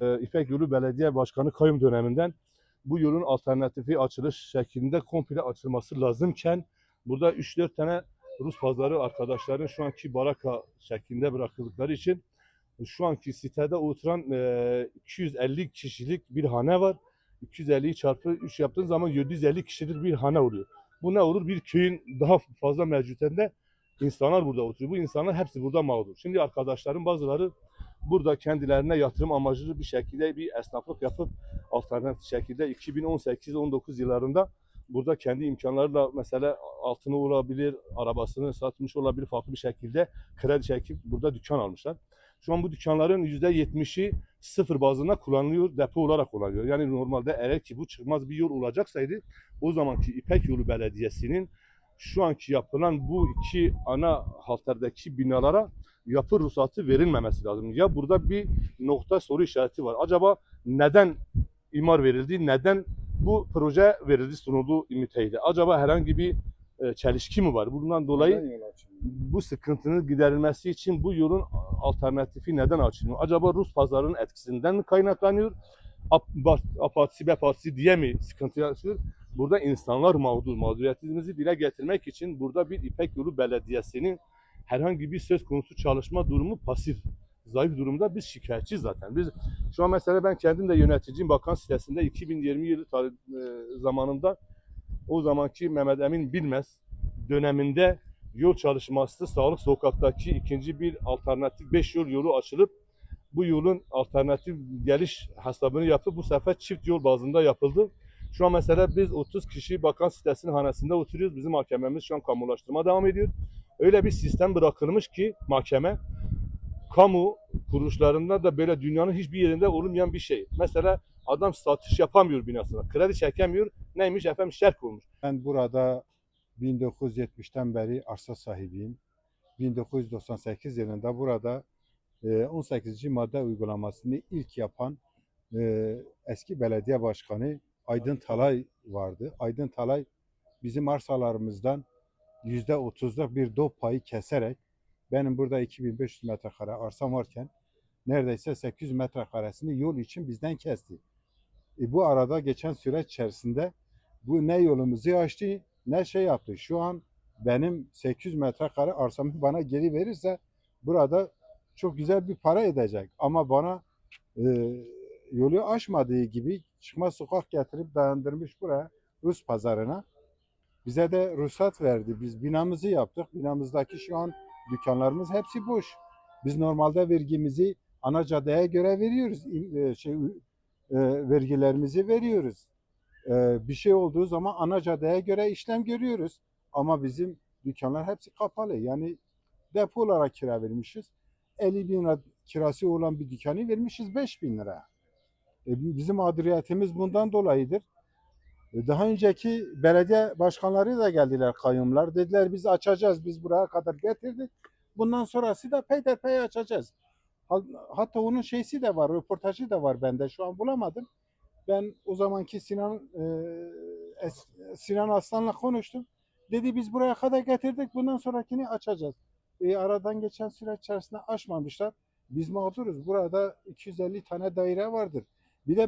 e, İpek Yolu Belediye Başkanı kayyum döneminden bu yolun alternatifi açılış şeklinde komple açılması lazımken burada 3-4 tane Rus pazarı arkadaşların şu anki baraka şeklinde bırakıldıkları için şu anki sitede oturan e, 250 kişilik bir hane var. 250'yi çarpı 3 yaptığın zaman 750 kişilik bir hane oluyor. Bu ne olur? Bir köyün daha fazla mevcutende insanlar burada oturuyor. Bu insanlar hepsi burada mağdur. Şimdi arkadaşlarım bazıları burada kendilerine yatırım amaclı bir şekilde bir esnaflık yapıp alternatif şekilde 2018-19 yıllarında burada kendi imkanlarıyla mesela altını olabilir, arabasını satmış olabilir farklı bir şekilde kredi çekip burada dükkan almışlar. Şu an bu dükkanların %70'i sıfır bazında kullanılıyor, depo olarak kullanılıyor. Yani normalde eğer ki bu çıkmaz bir yol olacaksaydı o zamanki İpek Yolu Belediyesi'nin şu anki yapılan bu iki ana halterdeki binalara yapı ruhsatı verilmemesi lazım. Ya burada bir nokta soru işareti var. Acaba neden imar verildi? Neden bu proje verildi, sunuldu İMİT'eydi? Acaba herhangi bir e, çelişki mi var? Bundan dolayı bu sıkıntının giderilmesi için bu yolun alternatifi neden açılmıyor? Acaba Rus pazarının etkisinden mi kaynaklanıyor? Apatisi bepatisi diye mi sıkıntı yaşıyor? Burada insanlar mağdur. Mağduriyetimizi dile getirmek için burada bir İpek Yolu Belediyesi'nin herhangi bir söz konusu çalışma durumu pasif. Zayıf durumda biz şikayetçi zaten. Biz şu an mesela ben kendim de yöneticiyim bakan sitesinde 2020 yılı tarih, e, zamanında o zamanki Mehmet Emin Bilmez döneminde yol çalışması Sağlık Sokak'taki ikinci bir alternatif 5 yol yolu açılıp bu yolun alternatif geliş hesabını yapıp bu sefer çift yol bazında yapıldı. Şu an mesela biz 30 kişi bakan sitesinin hanesinde oturuyoruz. Bizim mahkememiz şu an kamulaştırma devam ediyor. Öyle bir sistem bırakılmış ki mahkeme kamu kuruluşlarında da böyle dünyanın hiçbir yerinde olmayan bir şey. Mesela adam satış yapamıyor binasına. Kredi çekemiyor. Neymiş efendim şerk olmuş. Ben burada 1970'ten beri arsa sahibiyim. 1998 yılında burada e, 18. madde uygulamasını ilk yapan e, eski belediye başkanı Aydın Talay vardı. Aydın Talay bizim arsalarımızdan %30'luk bir dop payı keserek benim burada 2500 metrekare arsam varken neredeyse 800 metrekaresini yol için bizden kesti. E, bu arada geçen süreç içerisinde bu ne yolumuzu açtı ne şey yaptı. Şu an benim 800 metrekare arsamı bana geri verirse burada çok güzel bir para edecek. Ama bana e, yolu aşmadığı gibi çıkma sokak getirip dayandırmış buraya Rus pazarına. Bize de ruhsat verdi. Biz binamızı yaptık. Binamızdaki şu an dükkanlarımız hepsi boş. Biz normalde vergimizi ana caddeye göre veriyoruz. E, Şey, e, vergilerimizi veriyoruz. Ee, bir şey olduğu zaman ana caddeye göre işlem görüyoruz. Ama bizim dükkanlar hepsi kapalı. Yani depo olarak kira vermişiz. 50 bin lira kirası olan bir dükkanı vermişiz 5 bin lira. E, bizim mağduriyetimiz bundan dolayıdır. E, daha önceki belediye başkanları da geldiler kayyumlar. Dediler biz açacağız, biz buraya kadar getirdik. Bundan sonrası da peyderpey açacağız. Hat- Hatta onun şeysi de var, röportajı da var bende. Şu an bulamadım. Ben o zamanki Sinan e, Sinan Aslan'la konuştum. Dedi biz buraya kadar getirdik. Bundan sonrakini açacağız. E, aradan geçen süreç içerisinde açmamışlar. Biz mağduruz. Burada 250 tane daire vardır. Bir de